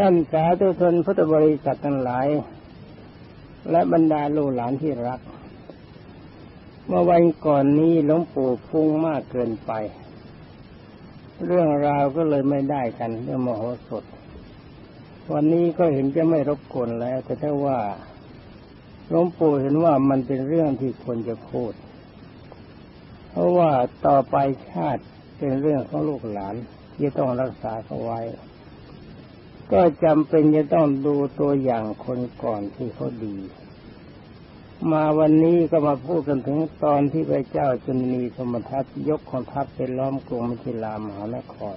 ท่านสาธุชนพุทธบริษัททั้งหลาย และบรรดาลูกหลานที่รัก เมื่อวันก่อนนี้หลวงปู่ฟุ้งมากเกินไป เรื่องราวก็เลยไม่ได้กันเรื่องมโหสถ วันนี้ก็เห็นจะไม่รบกวนแล้ว แต่ถ้าว่าหลวงปู่เห็นว่ามันเป็นเรื่องที่ควรจะพูด เพราะว่าต่อไปชาติเป็นเรื่องของลูกหลานที่ต้องรักษาเขาไว้ ก็จำเป็นจะต้องดูตัวอย่างคนก่อนที่เขาดี มาวันนี้ก็มาพูดกันถึงตอนที่พระเจ้าจุนีสมทัตยกของทัพไปล้อมกรุงมิถิลามหานคร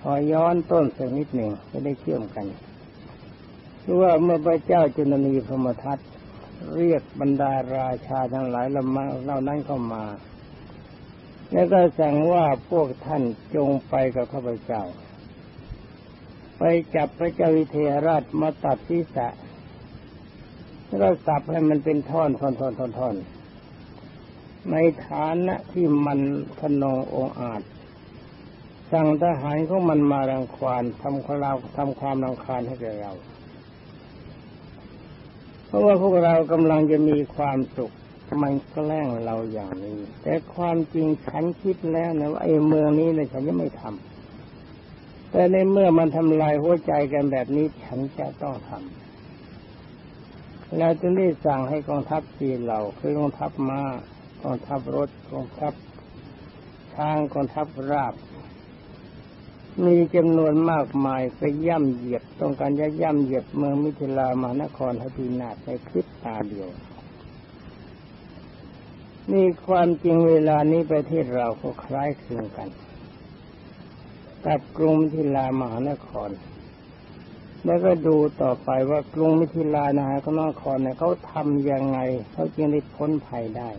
พอย้อนต้นสักนิดหนึ่งจะได้เชื่อมกันคือว่าเมื่อพระเจ้าจุนนีพมทัตเรียกบรรดาราชาทั้งหลายละมาเล่านั้นเข้ามา แล้วก็สั่งว่าพวกท่านจงไปกับข้าพเจ้า ไปจับพระเจ้าวิเทหราชมาตัดศีรษะแล้วก็สับให้มันเป็นท่อนท่อนท่อนท่อนท่อนในฐานะที่มันทนงองอาจ สั่งทหารของมันมารังควานทำความทำความรังคาญให้แก่เรา เพราะว่าพวกเรากำลังจะมีความสุขมันแกล้งเราอย่างนี้ แต่ความจริงฉันคิดแล้วนะว่าไอ้เมืองนี้เนี่ยฉันยังไม่ทำ แต่ในเมื่อมันทำลายหัวใจกันแบบนี้ฉันจะต้องทำแล้วจึงได้สั่งให้กองทัพสี่เหล่าคือกองทัพมา้ากองทัพรถกองทัพช้างกองทัพราบ มีจำนวนมากมายไปย่ำเหยียบต้องการจะย่ำเหยียบเมืองมิถิลามานครทพีนาศในคลิปตาเดียวนี่ความจริงเวลานี้ประเทศเราก็คล้ายคลึงกัน กับกรุงมิถิลามหานคร แล้วก็ดูต่อไปว่ากรุงมิถิลานะฮะนครเนี่ยเขาทำยังไงเขาจึงได้พ้นภัยได้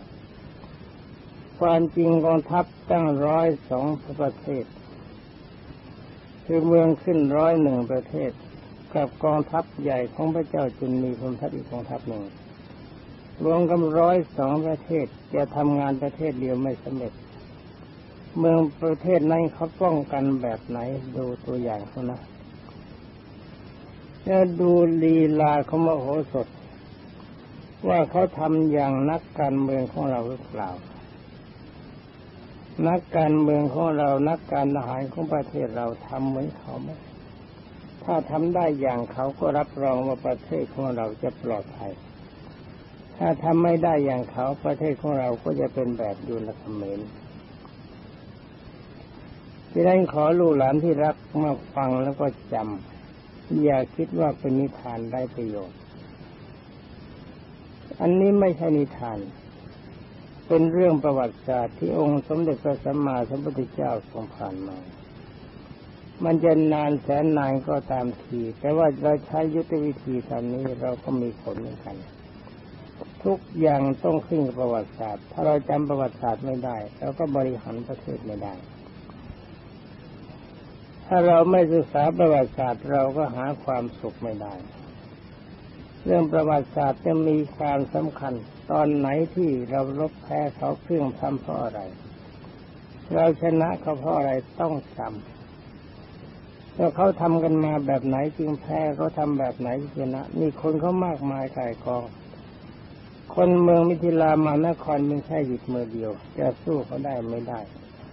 ความจริงกองทัพตั้งร้อยสองประเทศ คือเมืองขึ้นร้อยหนึ่งประเทศ กับกองทัพใหญ่ของพระเจ้าจุนมีพรมทัพอีกกองทัพหนึ่งรวมกันร้อยสองประเทศจะทำงานประเทศเดียวไม่สำเร็จ เมืองประเทศนั้นเขาป้องกันแบบไหน ดูตัวอย่างเขานะจะดูลีลาเขามโหสถ ว่าเขาทำอย่างนักการเมืองของเราหรือเปล่า นักการเมืองของเรานักการทหารของประเทศเราทำเหมือนเขาไหมถ้าทำได้อย่างเขาก็รับรองว่าประเทศของเราจะปลอดภัยถ้าทำไม่ได้อย่างเขาประเทศของเราก็จะเป็นแบบยูนคเม นที่นั้นขอลูกหลานที่รักมาฟังแล้วก็จำอย่าคิดว่าเป็นนิทานได้ประโยชน์ อันนี้ไม่ใช่นิทาน เป็นเรื่องประวัติศาสตร์ที่องค์สมเด็จพระสัมมาสัมพุทธเจ้าทรงผ่านมามันจะนานแสนนานก็ตามที แต่ว่าเราใช้ยุทธวิธีตอนนี้เราก็มีผลเหมือนกัน ทุกอย่างต้องขึ้นกับประวัติศาสตร์ ถ้าเราจำประวัติศาสตร์ไม่ได้เราก็บริหารประเทศไม่ได้ ถ้าเราไม่ศึกษาประวัติศาสตร์เราก็หาความสุขไม่ได้ เรื่องประวัติศาสตร์จะมีความสำคัญ ตอนไหนที่เราลบแพ้เขาเครื่องทำเพราะอะไร เราชนะเขาเพราะอะไรต้องจำแล้วเขาทำกันมาแบบไหนจึงแพ้เขาทำแบบไหนชนะ มีคนเขามากมายกายกอง คนเมืองมิถิลามานครมันแค่หยิบมือเดียว จะสู้เขาได้ไม่ได้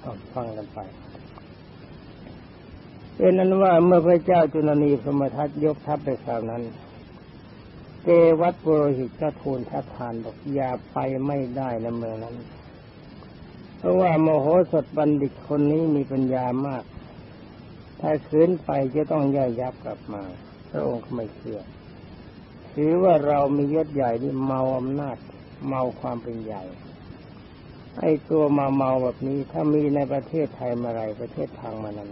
ต้องฟังกันไป เป็นนั้นว่าเมื่อพระเจ้าจุลนีสมทัตยกทัพไปคราวนั้นเกวัตปุโรหิตก็ทูลท้าทานบอกอย่าไปไม่ได้ในเมืองนั้น เพราะว่าโมโหสถบัณฑิตคนนี้มีปัญญามาก ถ้าขืนไปจะต้องย่อยยับกลับมา พระองค์ไม่เชื่อ ถือว่าเรามียศใหญ่ที่เมาอำนาจ เมาความเป็นใหญ่ไอ้ตัวมาเมาแบบนี้ถ้ามีในประเทศไทยมาไรประเทศทางมานั้น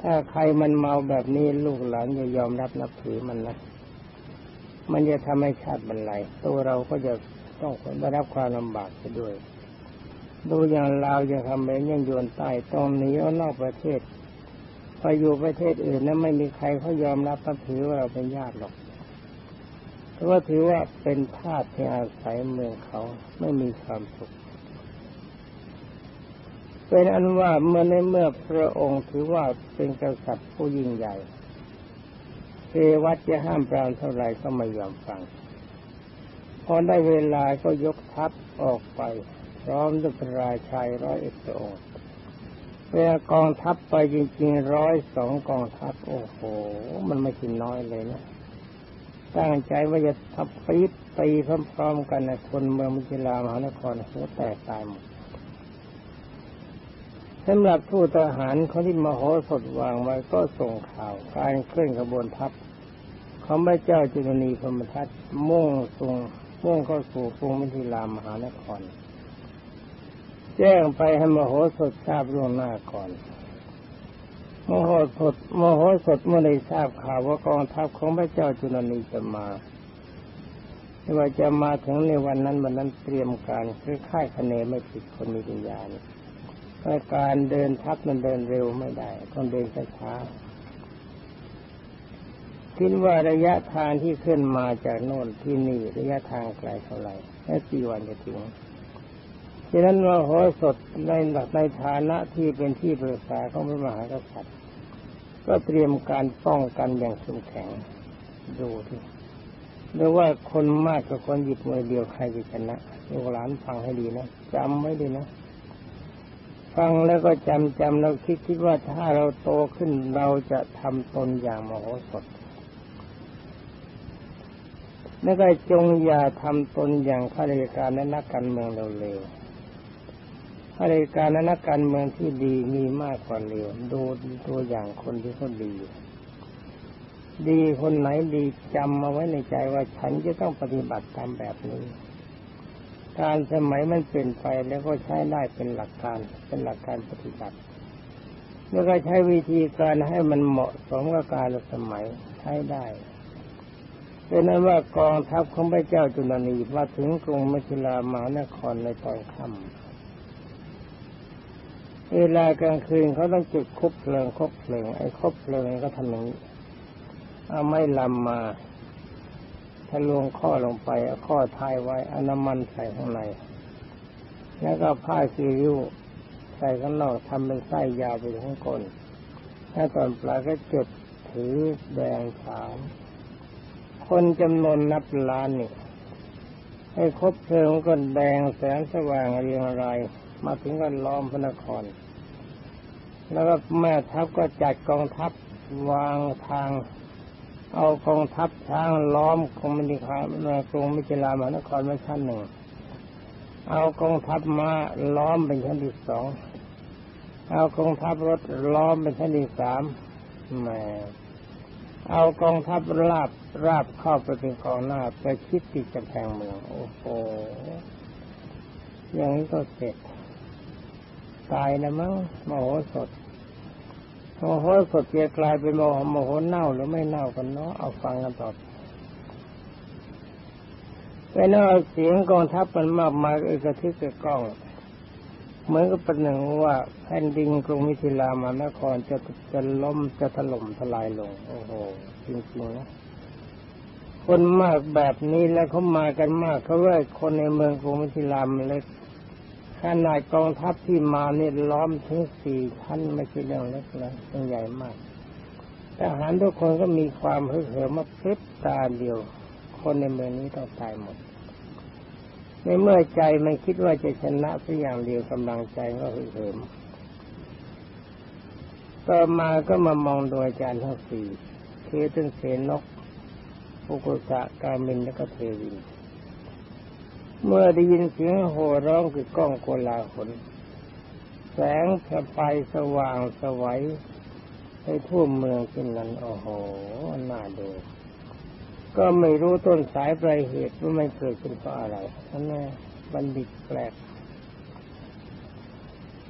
ถ้าใครมันเมาแบบนี้ลูกหลานจะยอมรับนับถือมันนะมันจะทำให้ชาติบรรลัยตัวเราก็จะต้องได้รับความลำบากไปด้วย ดูอย่างลาวอย่างคำเมนยังโยนใต้ต้องหนีออกนอกประเทศไปอยู่ประเทศอื่นนั้นไม่มีใครเขายอมรับนับถือว่าเราเป็นญาติหรอกเพราะว่าถือว่าเป็นทาสที่อาศัยเมืองเขาไม่มีความสุข เป็นอันว่าเมื่อในเมื่อพระองค์ถือว่าเป็นกษัตริย์ผู้ยิ่งใหญ่เทวัดจะห้ามปรามเท่าไหร่ก็ไม่ยอมฟัง พอได้เวลาก็ยกทัพออกไป พร้อมด้วยพระราชายร้อยเอ็ดองค์เวลากองทัพไปจริงๆร้อยสองกองทัพโอ้โห มันไม่กินน้อยเลยนะตั้งใจว่าจะทับปีดตีพร้อมๆกันนะคนเมืองมิถิลามหานครหัวแตกตายหมด สำหรับผู้ทหารเขาที่มาโหสดวางไว้ก็ส่งข่าวการเคลื่อนขบวนทัพของพระเจ้าจุลนีพมทัตมุ่งส่งมุ่งเข้าสู่กรุงมิถิลามหานคร แจ้งไปให้มโหสถทราบล่วงหน้าก่อน มโหสถมโหสถเมื่อได้ทราบข่าวว่ากองทัพของพระเจ้าจุลนีจะมาว่าจะมาถึงในวันนั้นวันนั้นเตรียมการคือค่ายคะเนไม่ผิดคนมีปัญญาเนี่ย การเดินทับมันเดินเร็วไม่ได้ต้องเดินช้าคิดว่าระยะทางที่ขึ้นมาจากโน่นที่นี่ระยะทางไกลเท่าไหร่แค่กี่วันจะถึงฉะนั้นว่าโหสดในหลักในฐานะที่เป็นที่ปรึกษาของพระมหากษัตริย์ ก็เตรียมการป้องกันอย่างเข้มแข็งดูที่หรือว่าคนมากกับคนหยิบมือเดียวใครจะชนะลูกหลานฟังให้ดีนะจำไว้ดีนะ ฟังแล้วก็จำจำเราคิดคิดว่าถ้าเราโตขึ้นเราจะทำตนอย่างมโหสถแล้วก็จงอย่าทำตนอย่างข้าราชการและนักการเมืองเร็วๆข้าราชการและนักการเมืองที่ดีมีมากกว่าเร็วดูตัวอย่างคนที่เขาดี ดีคนไหนดีจำมาไว้ในใจว่าฉันจะต้องปฏิบัติตามแบบนี้ การสมัยมันเปลี่ยนไปแล้วก็ใช้ได้เป็นหลักการเป็นหลักการปฏิบัติแล้วก็ใช้วิธีการให้มันเหมาะสมกับการสมัยใช้ได้เป็นนั้นว่ากองทัพของพระเจ้าจุลนีมาถึงกรุงมคิลามานครในตอนค่ำเวลากลางคืนเขาต้องจุดคบเพลิงคบเพลิงไอ้คบเพลิงก็ทำอย่างนี้เอาไม้ลำมา ทะลวงข้อลงไปเอาข้อทายไว้อน้ำมันใส่ข้างใน แล้วก็ผ้าซีริ้วใส่ข้างนอกทำเป็นไส้ยาวไปถึงก้นถ้าตอนปลายก็จุดถือแดงขาวคนจำนวนนับล้านนี่ให้ครบเพลิงก็แดงแสงสว่างเรียงรายมาถึงก็ล้อมพระนคร แล้วก็แม่ทัพก็จัดกองทัพวางทาง เอากองทัพช้างล้อมกองมิถิลากรุงมิถิลามหานครมาชั้นหนึ่ง เอากองทัพมาล้อมเป็นชั้นที่สอง เอากองทัพรถล้อมเป็นชั้นที่สามแหมเอากองทัพราบราบเข้าไปเป็นกองหน้าไปคิดติดจะแพงเมือง โอ้โหอย่างนี้ก็เสร็จ ตายแล้วมั้งมโหสถ โมโหสดเกียกลายเป็นโมโหโมโหเน่าหรือไม่เน่ากันเนาะเอาฟังกันต่อเป็นอาเสียงกองทัพมันมากมายเอกทึกกระก้องเหมือนกับเป็นหนึ่งว่าแผ่นดินกรุงมิถิลามานครจะจะล้มจะถล่มทลายลง โอ้โหจริงๆนะคนมากแบบนี้แล้วเขามากันมากเขาว่าคนในเมืองกรุงมิถิลามเล็ก ขนาดกองทัพที่มาเนี่ยล้อมถึงสี่ชั้นไม่ใช่เรื่องเล็กนะเป็นใหญ่มากทหารทุกคนก็มีความเหื่อมาพริบตาเดียว คนในเมืองนี้ต้องตายหมดในเมื่อใจมันคิดว่าจะชนะสักอย่างเดียวกำลังใจก็เหื่อมต่อมาก็มามองโดยอาจารย์ทั้งสี่คือตึงเสนกปุกุสะกามินและก็เทวิน เมื่อได้ยินเสียงโห่ร้องคือกล้องโกลาหลแสงประไฟสว่างสวัยให้ทั่วเมืองขึ้นนั้นโอ้โหน่าดู ก็ไม่รู้ต้นสายปลายเหตุว่ามันเกิดขึ้นเพราะอะไรนั่นแน่บัณฑิตแปลก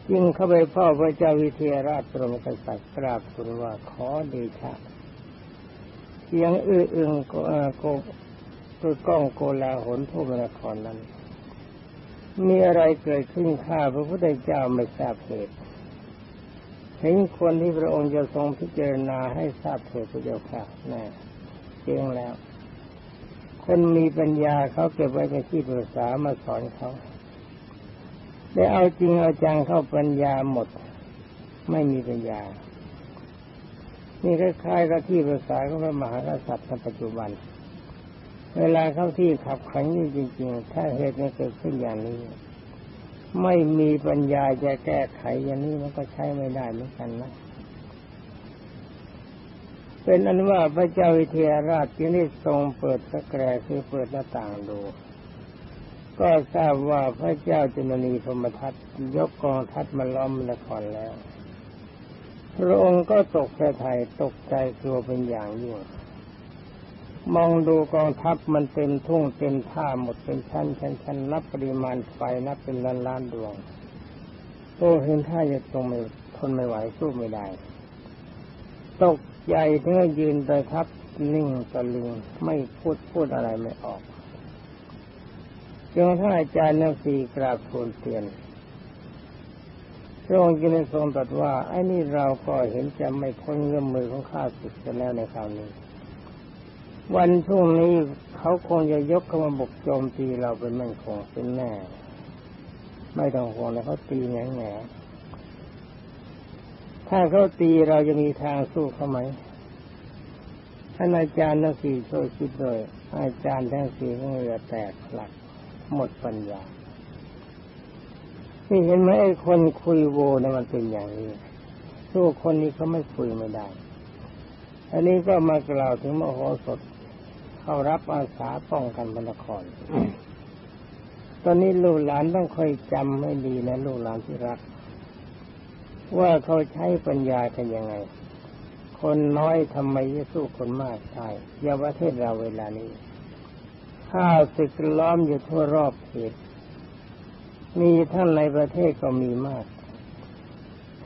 จึงเข้าไปพ่อพระเจ้าวิเทหราชปรมกษัตริย์กราบทูลว่าขอเดชะเสียงอื้ออึงโก คือกล้องโกลาหลทั่วนครนั้น มีอะไรเกิดขึ้นข้าพระพุทธเจ้าไม่ทราบเหตุเห็นคนที่พระองค์จะทรงพิจารณาให้ทราบเหตุพระเจ้าค่ะแน่เจียงแล้ว คนมีปัญญาเขาเก็บไว้ในที่ปรึกษามาสอนเขาได้เอาจริงเอาจังเข้าปัญญาหมด ไม่มีปัญญา นี่คล้ายๆกับที่ภาษาของพระมหากษัตริย์ในปัจจุบัน เวลาเข้าที่ขับขันนี่จริง ๆ ถ้าเหตุนี้เกิดขึ้นอย่างนี้ ไม่มีปัญญาจะแก้ไขอย่างนี้มันก็ใช้ไม่ได้เหมือนกันนะเป็นอันว่าพระเจ้าวิเทหราชจึงได้ทรงเปิดสแกรคือเปิดหน้าต่างดู ก็ทราบว่าพระเจ้าจุลนีพรหมทัตยกกองทัพมาล้อมนครแล้ว พระองค์ก็ตกใจไทยตกใจกลัวเป็นอย่างยิ่ง มองดูกองทัพมันเต็มทุ่งเต็มท่าหมดเป็นชั้นชั้นชั้นนับปริมาณไฟนับเป็นล้านล้านดวงโตเห็นท่าจะตรงไม่ทนไม่ไหวสู้ไม่ได้ ตกใจถึงยืนไปทับนิ่งตะลึงไม่พูดพูดอะไรไม่ออกจนท่านอาจารย์นักสีกราบทูลเตียนพระองค์จึงทรงตรัสว่าไอ้นี่เราก็เห็นจะไม่พ้นเงื้อมมือของข้าศึกกันแล้วในคราวนี้ วันพรุ่งนี้เขาคงจะยกเข้ามาบุกโจมตีเราเป็นมั่นคงเป็นแน่ไม่ต้องห่วงแล้วเขาตีแง่แง่ถ้าเขาตีเราจะมีทางสู้เขาไหมท่านอาจารย์ทั้งสี่ช่วยคิดด้วยอาจารย์ทั้งสี่ก็เหลือแตกหลัก หมดปัญญานี่เห็นไหมไอ้คนคุยโวนะมันเป็นอย่างนี้สู้คนนี้เขาไม่คุยไม่ได้ อันนี้ก็มากล่าวถึงมโหสถ เข้ารับอาสาป้องกันพระนคร ตอนนี้ลูกหลานต้องคอยจำให้ดีนะลูกหลานที่รัก ว่าเขาใช้ปัญญากันยังไง คนน้อยทำไมจะสู้คนมากใช่ยาประเทศเราเวลานี้ข้าศึกล้อมอยู่ทั่วรอบเขตมีท่านในประเทศก็มีมาก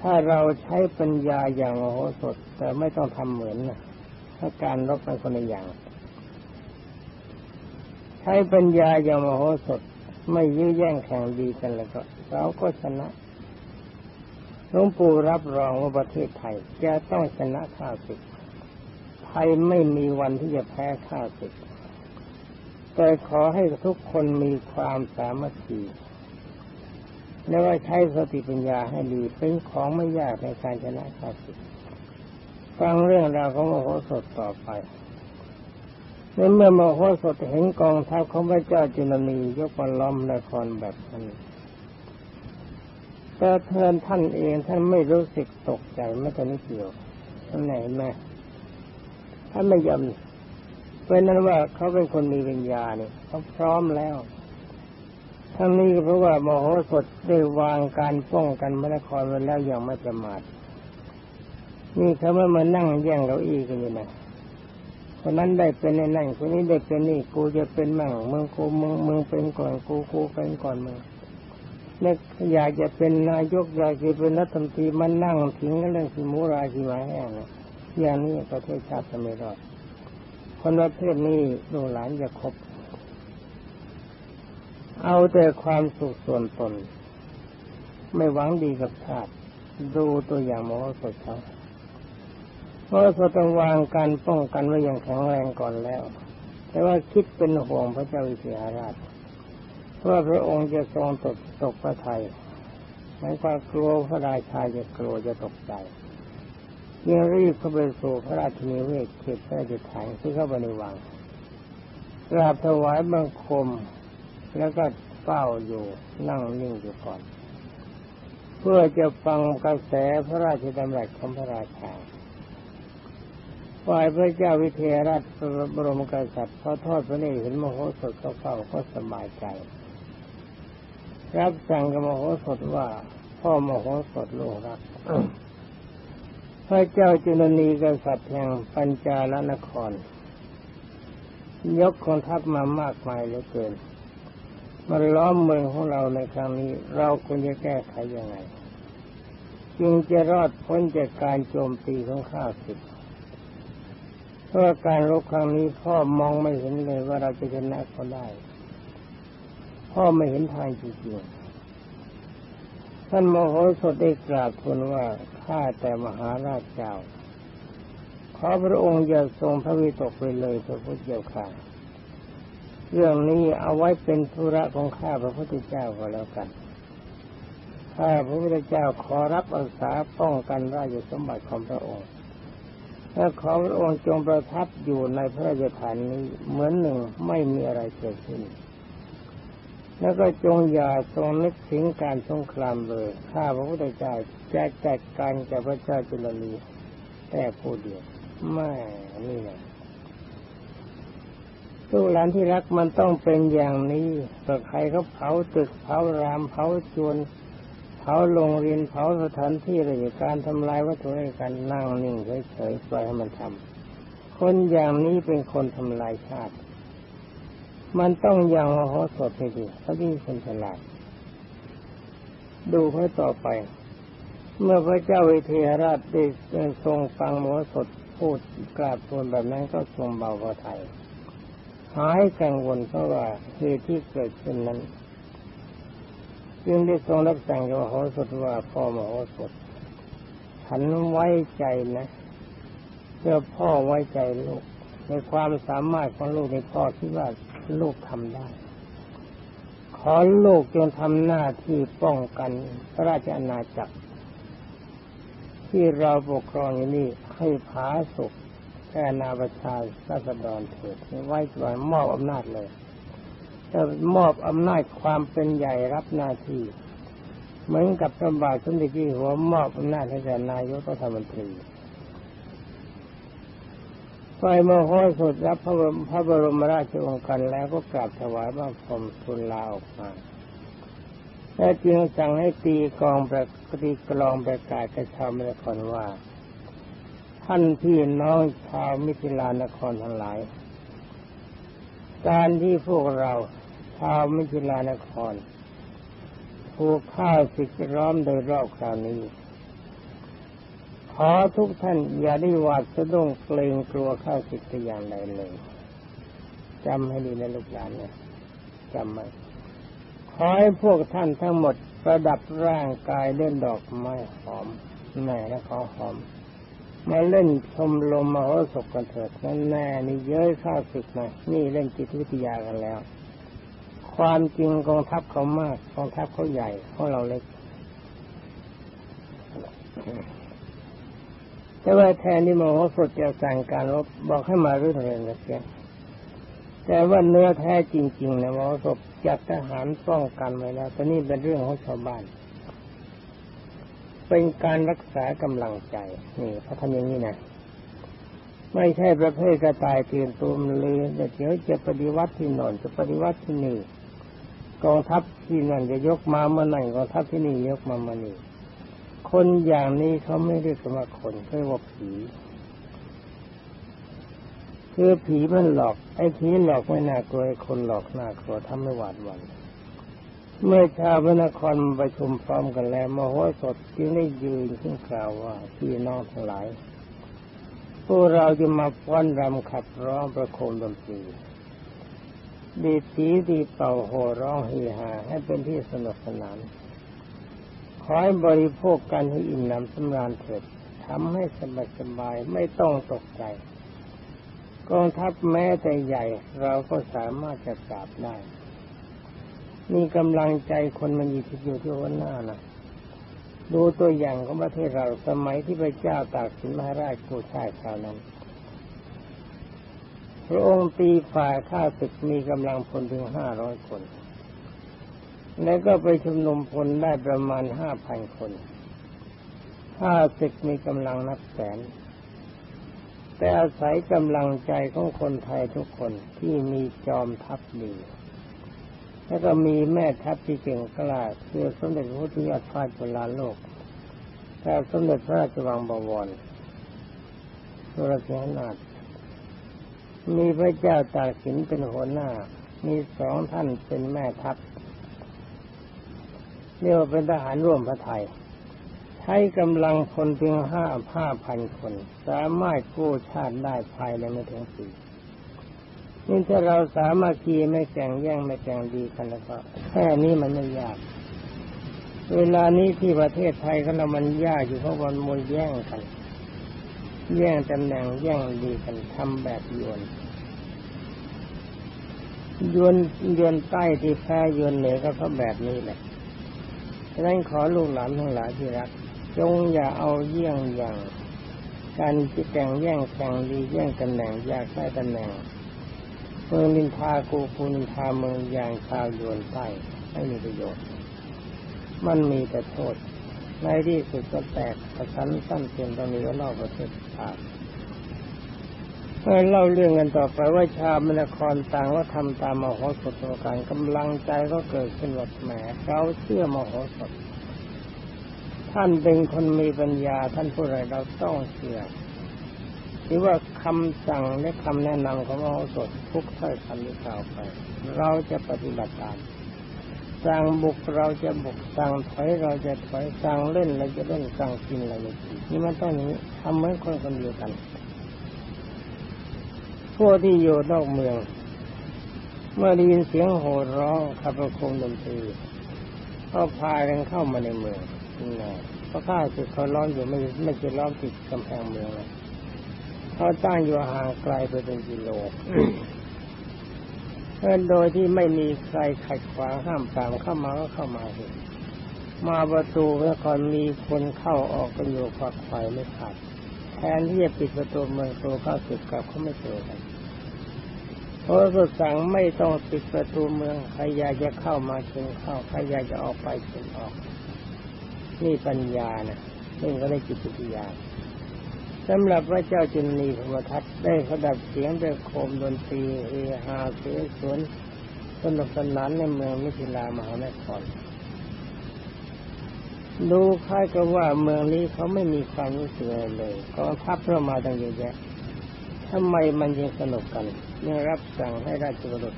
ถ้าเราใช้ปัญญาอย่างโหสถแต่ไม่ต้องทำเหมือนนะถ้าการรบเป็นคนละอย่าง ใช้ปัญญาอย่างโหสถ ไม่ยื้อแย่งแข่งดีกันแล้วก็เราก็ชนะหลวงปู่รับรองว่าประเทศไทยจะต้องชนะข้าศึกไทยไม่มีวันที่จะแพ้ข้าศึกแต่ขอให้ทุกคนมีความสามัคคีและว่าใช้สติปัญญาให้ดีเป็นของไม่ยากในการชนะข้าศึกฟังเรื่องราวของมโหสถต่อไป ในเมื่อมโหสถเห็นกองทัพของพระเจ้าจุลนียกมาล้อมนครแบบนั้นแต่เทินท่านเองท่านไม่รู้สึกตกใจไม่แต่นิดเดียวท่านไหนแม่ท่านไม่ยอมเป็นนั้นว่าเขาเป็นคนมีวิญญาเนี่ยเขาพร้อมแล้วทั้งนี้เพราะว่ามโหสถได้วางการป้องกันพระนครไว้แล้วอย่างไม่ประมาทนี่เขาไม่มานั่งแย่งเก้าอี้กันอยู่นะ คนนั้นได้เป็นในนั่งคนนี้ได้เป็นนี่กูจะเป็นมั่งมึงกูมึงมึงเป็นก่อนกูกูเป็นก่อนมึงเนี่ยอยากจะเป็นนายกอยากจะเป็นรัฐมนตรีมันนั่งทิ้งเรื่องขี้มูราขี้มาแห้งอย่างนี้ประเทศชาติจะไม่รอดคนประเภทนี้ลูกหลานจะคบ เอาแต่ความสุขส่วนตน ไม่หวังดีกับชาติ ดูตัวอย่างมโหสถเขา มโหสถต้องวางการป้องกันไว้อย่างแข็งแรงก่อนแล้ว แต่ว่าคิดเป็นห่วงพระเจ้าวิเศษราชว่าพระองค์จะทรงตกตกพระไทยหมายความกลัวพระราชาจะกลัวจะตกใจยังรีบเข้าไปสู่พระราชนิเวศเขตพระราชฐานที่เข้าไปในวังกราบถวายบังคมแล้วก็เฝ้าอยู่นั่งนิ่งอยู่ก่อน เพื่อจะฟังกระแสพระราชดำรัสของพระราชา ฝ่ายพระเจ้าวิเทหราชบรมกษัตริย์พอทอดพระเนตรเห็นมโหสถเขาเฝ้าก็สบายใจ รับสั่งกับมโหสถว่า พ่อมโหสถลูกรักพระเจ้าจุลนีกษัตริย์แห่งปัญจาลนคร ยกกองทัพมามากมายเหลือเกินมาล้อมเมืองของเราในครั้งนี้ เราควรจะแก้ไขยังไง จึงจะรอดพ้นจากการโจมตีของข้าศึก พราะการรบครั้งนี้พ่อมองไม่เห็นเลยว่าเราจะชนะเขาได้ พ่อไม่เห็นทางจริงๆท่านมโหสถได้กราบทูลว่าข้าแต่มหาราชเจ้า ขอพระองค์อย่าทรงพระวิตกไปเลยพระพุทธเจ้าค่ะเรื่องนี้เอาไว้เป็นธุระของข้าพระพุทธเจ้าก็แล้วกันข้าพระพุทธเจ้าขอรับอาสาป้องกันราชสมบัติของพระองค์ และขอพระองค์จงประทับอยู่ในพระราชฐานนี้ เหมือนหนึ่งไม่มีอะไรเกิดขึ้น แล้วก็จงอย่าทรงนึกถึงการสงครามเลยข้าพระพุทธเจ้าจะจัดการกับพระเจ้าจุลนีแต่ผู้เดียวไม่นี่นะลูกหลานที่รักมันต้องเป็นอย่างนี้แต่ใครเขาเผาตึกเผารามเผาจวน เผาโรงเรียนเผาสถานที่อะไรางการทำลายวัตถุในการนั่งนิ่งเฉยๆปล่อยให้มันทำคนอย่างนี้เป็นคนทำลายชาติ มันต้องอย่างมโหสถให้ดีเขาที่คนฉลาด ดูเขาต่อไป เมื่อพระเจ้าวิเทหราชได้ทรงฟังมโหสถพูดกราบทูลแบบนั้นก็ทรงเบาพระทัยหายกังวลเพราะว่าเหตุที่เกิดขึ้นนั้น จึงได้ทรงรับสั่งกับมโหสถว่าพ่อมโหสถฉันไว้ใจนะเพื่อพ่อไว้ใจลูก ในความสามารถของลูกในพ่อคิดว่าลูกทำได้ ขอลูกจงทำหน้าที่ป้องกันพระราชอาณาจักร ที่เราปกครองอยู่นี่ให้ผาสุกแค่นาประชาราษฎรเถิดไว้ก่อนมอบอำนาจเลย จะมอบอำนาจความเป็นใหญ่รับหน้าที่ เหมือนกับพระบาทสมเด็จที่หัวมอบอำนาจให้แก่นายกรัฐมนตรีฝ่ายมโหสถรับพระบพระบรมราชโองการแล้วก็กราบถวายบังคมทูลลาออกมาและจึงสั่งให้ตีกองประตีกลองประกาศกับชาวเมืองครว่า ท่านพี่น้องชาวมิถิลานครทั้งหลาย การที่พวกเราาวมิถิลานครถูกข้าศึกร้อมโดยรอบคราวนี้ ขอทุกท่านอย่าได้หวาดสะดุ้งเกรงกลัวข้าศึกอย่างใดเลยจำให้ดีนะลูกหลานนะจำไว้ขอให้พวกท่านทั้งหมดประดับร่างกายด้วยดอกไม้หอมแม่และขอหอมมาเล่นชมลมมโหสถกันเถิดนั่นแน่นี่เย้ยข้าศึกนะนี่เล่นจิตวิทยากันแล้ว ความจริงกองทัพเขามากกองทัพเขาใหญ่พวกเราเล็กแต่ว่าแทนที่มโหสถจะสั่งการรบบอกให้มารื่นเริงกันเสียแต่ว่าเนื้อแท้จริงๆนะมโหสถจัดทหารป้องกันไว้แล้วตอนนี้เป็นเรื่องของชาวบ้าน เป็นการรักษากำลังใจ นี่เขาทำอย่างนี้นะไม่ใช่ประเภทกระต่ายเตื่นตูมเลยเดี๋ยวจะปฏิวัติที่นอนจะปฏิวัติที่นี่ กองทัพที่นั่นจะยกมาเมื่อไหร่กองทัพที่นี่ยกมามื่อนี้คนอย่างนี้เขาไม่เรียกว่าคนเขาเรียกว่าผีคือผีมันหลอกไอ้ผีหลอกไม่น่ากลัวไอ้คนหลอกน่ากลัวทำให้หวาดหวั่นเมื่อชาวพระนครประชุมพร้อมกันแล้วมโหสถจึงได้ยืนขึ้นกล่าวว่าพี่น้องทั้งหลายพวกเราจะมาฟ้อนรำขับร้องประโคมดนตรี ดีสีดีเป่าโห่ร้องเฮฮาให้เป็นที่สนุกสนาน ขอให้บริโภคกันให้อิ่มหนำสำราญเถิดทำให้สบายสบายไม่ต้องตกใจ กองทัพแม้แต่ใหญ่ เราก็สามารถจะกราบได้ มีกำลังใจคนมันอยู่ที่อยู่ที่หัวหน้านะดูตัวอย่างของประเทศเราสมัยที่พระเจ้าตากสินมหาราชผู้ชายคราวนั้น พระองค์ตีฝ่ายข้าศึกมีกำลังพลถึงห้าร้อยคน แล้วก็ไปชุมนุมพลได้ประมาณห้าพันคนข้าศึกมีกำลังนับแสน แต่อาศัยกำลังใจของคนไทยทุกคนที่มีจอมทัพดี แล้วก็มีแม่ทัพที่เก่งกล้าคือสมเด็จพระพุทธยอดฟ้าจุฬาโลกแต่สมเด็จพระราชวังบวรสุรเสนาถ มีพระเจ้าตากสินเป็นหัวหน้า มีสองท่านเป็นแม่ทัพเรียกว่าเป็นทหารร่วมพระไทยใช้กำลังคนเพียงห้าห้าพันคน สามารถกู้ชาติได้ภายในไม่ถึงปีนี่ถ้าเราสามารถคีไม่แข่งแย่งไม่แข่งดีกันแล้วก็แค่นี้มันไม่ยาก เวลานี้ที่ประเทศไทยของเรามันยากอยู่เพราะวันมวยแย่งกัน แย่งตำแหน่งแย่งดีกันทำแบบยวนยวนยวนใต้ที่แพ้ยวนเหนือก็เพราแบบนี้แหละฉะนั้นขอลูกหลานทั้งหลายที่รัก จงอย่าเอาเยี่ยงอย่าง การจะแข่งแย่งแข่งดีแย่งตำแหน่งอยากได้ตำแหน่งเมืองนินทากูกูนินทาเมืองอย่างชาวยวนใต้ไม่มีประโยชน์ มันมีแต่โทษ ในที่สุดก็แตกกระชั้นสั้นเพียงตอนนี้ก็เล่าประเทศชาติเมื่อเล่าเรื่องกันต่อไปว่าชาวมนครต่างว่าทำตามมโหสถประการกำลังใจก็เกิดขึ้นว่าแหมเราเชื่อมโหสถ ท่านเป็นคนมีปัญญาท่านผู้ใดเราต้องเชื่อหรือว่าคำสั่งและคำแนะนำของมโหสถทุกถ้อยคำที่กล่าวไป เราจะปฏิบัติตาม สั่งบุกเราจะบุกสั่งถอยเราจะถอยสั่งเล่นเราจะเล่นสั่งกินเราจะกินนี่มันต้องนี้ทำเหมือนคนคนเดียวกันพวกที่อยู่นอกเมือง เมื่อได้ยินเสียงโห่ร้องขับประคมดนตรีก็พากันเข้ามาในเมืองนี่ไงเพราะข้าศึกเขาล้อมอยู่ไม่ไม่จะล้อมติดกำแพงเมืองเลยเขาตั้งอยู่ห่างไกลไปเป็นกิโล โดยที่ไม่มีใครขัดขวางห้ามปรามเข้ามาก็เข้ามาเห็น มาประตูเมื่อก่อนมีคนเข้าออกกันอยู่ฝักไฟไม่ขาดแทนที่จะปิดประตูเมืองตัวเข้าสึกกลับเขาไม่เจอกันเพราะก็สั่งไม่ต้องปิดประตูเมืองใครอยากจะเข้ามาเชิญเข้าใครอยากจะออกไปเชิญออก นี่ปัญญานะซึ่ก็ได้จิตวิทยา สำหรับพระเจ้าจุนีพมทัตได้ขดับเสียงด้วยโคมดนตรีเอฮาเสสวนสนุกสนานในเมืองมิถิลามหานครดูคล้ายกับว่าเมืองนี้เขาไม่มีความรู้สึกอะไรเลยกองทัพเข้ามาตั้งเยอะแยะทำไมมันยังสนุกกันยังรับสั่งให้ราชบุรุษ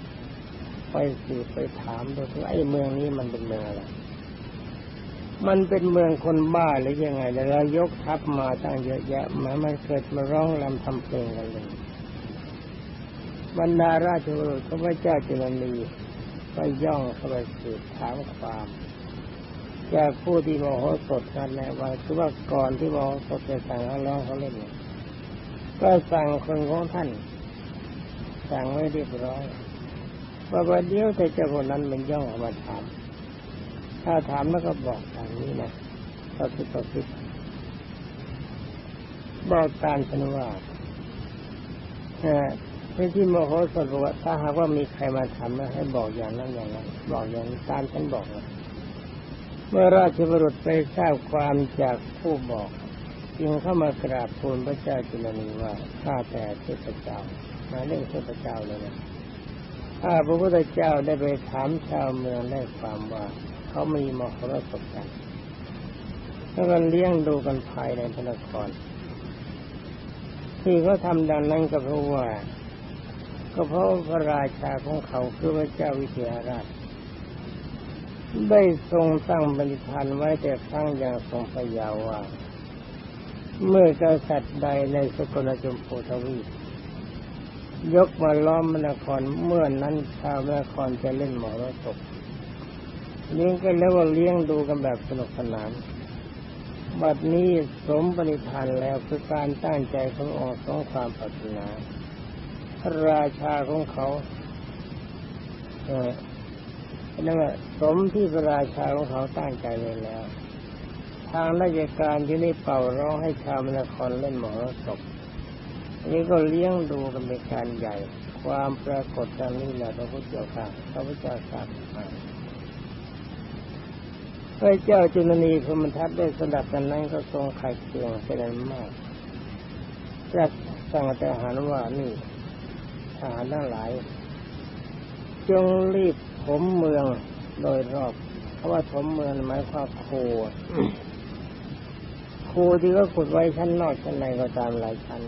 ไปสืบไปถามดูว่าไอ้เมืองนี้มันเป็นเมืองอะไร มันเป็นเมืองคนบ้าหรือยังไงแล้วเรายกทัพมาตั้งเยอะแยะมามันเกิดมาร้องรำทำเพลงกันเลยบรรดาราชบุรุษพระเจ้าจุลนีก็ย่องเข้าไปสืบถามความจากผู้ที่มโหสถนั่นแหละว่าคือว่าก่อนที่มโหสถจะสั่งเขาร้องเขาเล่นก็สั่งคนของท่านสั่งไว้เรียบร้อยว่าเดี๋ยวแต่เจ้าคนนั้นมันย่องออกมาถาม ถ้าถามแล้วก็บอกทางนี้นะต่อสิต่อสิบอกตามชนว่าเออที่ที่โมโหสดบอกว่าถ้าหากว่ามีใครมาถามแล้วให้บอกอย่างนั้นอย่างนั้นบอกอย่างตามฉันบอกนะเมื่อราชบุรุษไปทราบความจากผู้บอกจึงเข้ามากราบทูลพระเจ้าจุลนีว่าข้าแต่เทพเจ้ามาเรื่องเทพเจ้าเลยนะถ้าพระพุทธเจ้าได้ไปถามชาวเมืองได้ความว่า เขามีมหรสพกันแล้วก็เลี้ยงดูกันภายในพระนครที่เขาทำดังนั้นก็เพราะว่า ก็เพราะพระราชาของเขาคือพระเจ้าวิเทหราช ได้ทรงตั้งบริธานธ์ไว้แต่ครั้งอย่างทรงพยาว่า เมื่อกษัตริย์ใดในสกลจมโพทวียกมาล้อมมนครเมื่อนนั้นชาวมนครจะเล่นหมอรสพ เลี้ยงกันแล้วว่าเลี้ยงดูกันแบบสนุกสนานบัดนี้สมปณิธานธ์แล้วคือการตั้งใจขององค์สองความปรารถนาพระราชาของเขาเออนั่นแหละสมที่พระราชาของเขาตั้งใจไว้แล้ว ทางราชการที่ได้เป่าร้องให้ชาวมนครเล่นหมอรสพนี่ก็เลี้ยงดูกันเป็นการใหญ่ ความปรากฏดังนี้แหละพระพุทธเจ้าค่ะพระพุทธเจ้าทราบมา พระเจ้าจุลนีพรมทัตได้สดับกันนั้นก็ทรงไข่เคียงเป็นมากจัดสั่งทหารว่านี่ทหารทั้งหลาย จงรีบผมเมืองโดยรอบเพราะว่าถมเมืองหมายความโคโคที่ก็ขุดไว้ชั้นนอกชั้นในก็ตามหลายชั้น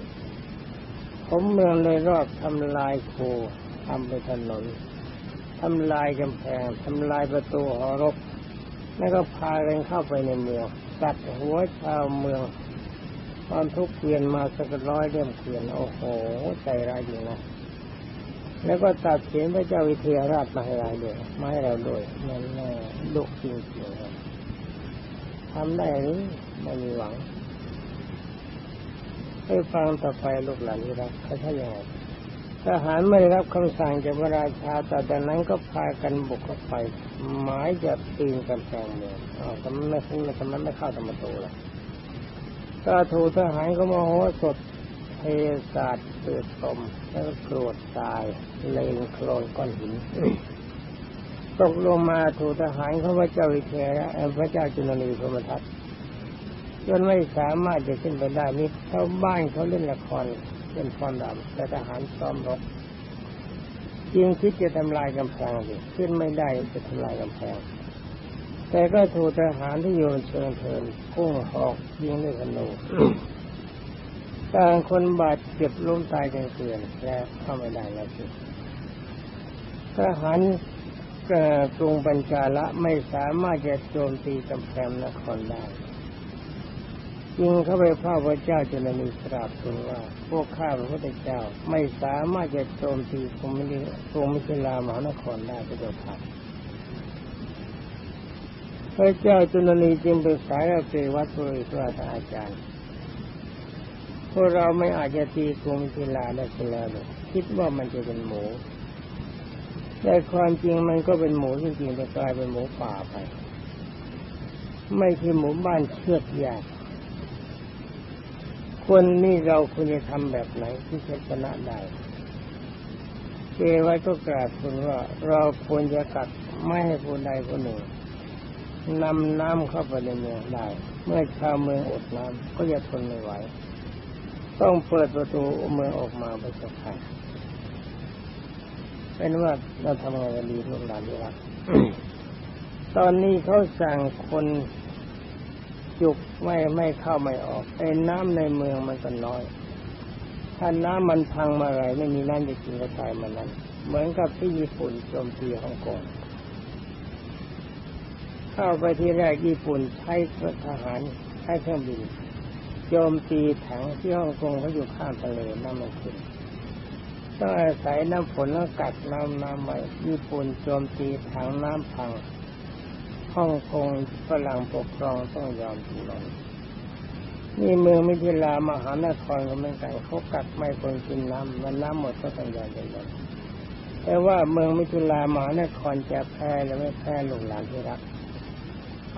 ผมเมืองโดยรอบทำลายโคทำเป็นถนนทำลายกำแพงทำลายประตูหอรบ แล้วก็พากันเข้าไปในเมืองตัดหัวชาวเมืองตอนทุกเกวียนมาสักร้อยเล่มเกวียนโอ้โหใจร้ายจริงนะแล้วก็ตัดเสียนพระเจ้าวิเทหราชมาให้เราด้วยมาให้เราด้วยนั่นแน่ดุจริงจริงครับทำได้หรือไม่มีหวังให้ฟังต่อไปลูกหลานที่รักเขาใช่ยังไง ทหารไม่ได้รับคำสั่งจากพระราชาแต่จากนั้นก็พากันบุกเข้าไป หมายจะปีนกำแพงเมืองอ๋อทำไมไม่คุ้นทำไมไม่เข้าธรรมตูล่ะก็ถูกทหารก็มโหสถเทศาสตร์เตือตมแล้วก็โกรธตายเลงโคลนก้อนหินตกลงมาถูกทหารเขาพระเจ้าวิเทระพระเจ้าจุลนีพรมทัตจนไม่สามารถจะขึ้นไปได้นี่ชาวบ้านเขาเล่นละคร เป็นความดำแต่ทหารซ้อมรบจริงคิดจะทำลายกำแพงสิขึ้นไม่ได้จะทำลายกำแพงแต่ก็ถูกทหารที่อยู่เชิงเทินพุ่งหอกยิงด้วยธนูต่างคนบาดเจ็บล้มตายกันเกลื่อนแล้วเข้าไม่ได้แล้วสิทหารกรุงปัญจาละไม่สามารถจะโจมตีกำแพงนครได้ ยิงเข้าไปพ่อพระเจ้าจุลนีสราบทูลว่า พวกข้าพระพุทธเจ้าไม่สามารถจะโจมตีกรุงมิลิกรุงมิถิลามหานครได้พระเจ้าค่ะพระเจ้าจุลนีจึงปรึกษากับเทวัตถุริพระอาจารย์พวกเราไม่อาจจะตีกรุงมิถิลาได้เสียแล้วเลยคิดว่ามันจะเป็นหมูแต่ความจริงมันก็เป็นหมูจริงๆแต่กลายเป็นหมูป่าไป ไม่ใช่หมูบ้านเชือดยาก คนนี่เราควรจะทำแบบไหนที่จะชนะได้เจไว้ก็กราบคุณว่าเราควรจะกัดไม่ให้ผู้ใดผู้หนึ่งนำน้ำเข้าไปในเมืองได้ เมื่อชาวเมืองอดน้ำก็จะทนไม่ไหว ต้องเปิดประตูเมืองออกมาไปสักพักเป็นว่าเราทำงานกันดีลูกหลานดีรักตอนนี้เขาสั่งคน จุกไม่ไม่เข้าไม่ออกไอ้น้ำในเมืองมันก็น้อย ถ้าน้ำมันพังมาไรไม่มีน้ำจะกินก็ตายมันนั้น เหมือนกับที่ญี่ปุ่นโจมตีฮ่องกงเข้าไปที่แรกญี่ปุ่นใช้ทหารใช้เครื่องบินโจมตีถังที่ฮ่องกงเขาอยู่ข้างทะเลน้ำมันขึ้นต้องอาศัยน้ำฝนแล้วกัดน้ำน้ำไว้ญี่ปุ่นโจมตีถังน้ำพัง ฮ่องกงฝรั่งปกครองต้องยอมทำนนนี่เมืองมิถิลามหานครก็เหมือนกันเขากัดไม่คนกินน้ำมันน้ำหมดก็ต้องยอมเป็นนแต่ว่าเมืองมิถิลามหานครจะแพ้หรือไม่แพ้ลูกหลานที่รัก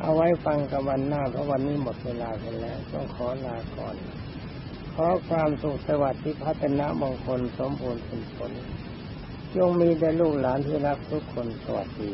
เอาไว้ฟังกับวันหน้าเพราะวันนี้หมดเวลาไปแล้ว ต้องขอลาก่อนขอความสุขสวัสดิ์ที่พัฒนามงคลสมบูรณ์ผลผลจงมีแต่ลูกหลานที่รักทุกคนสวัสดี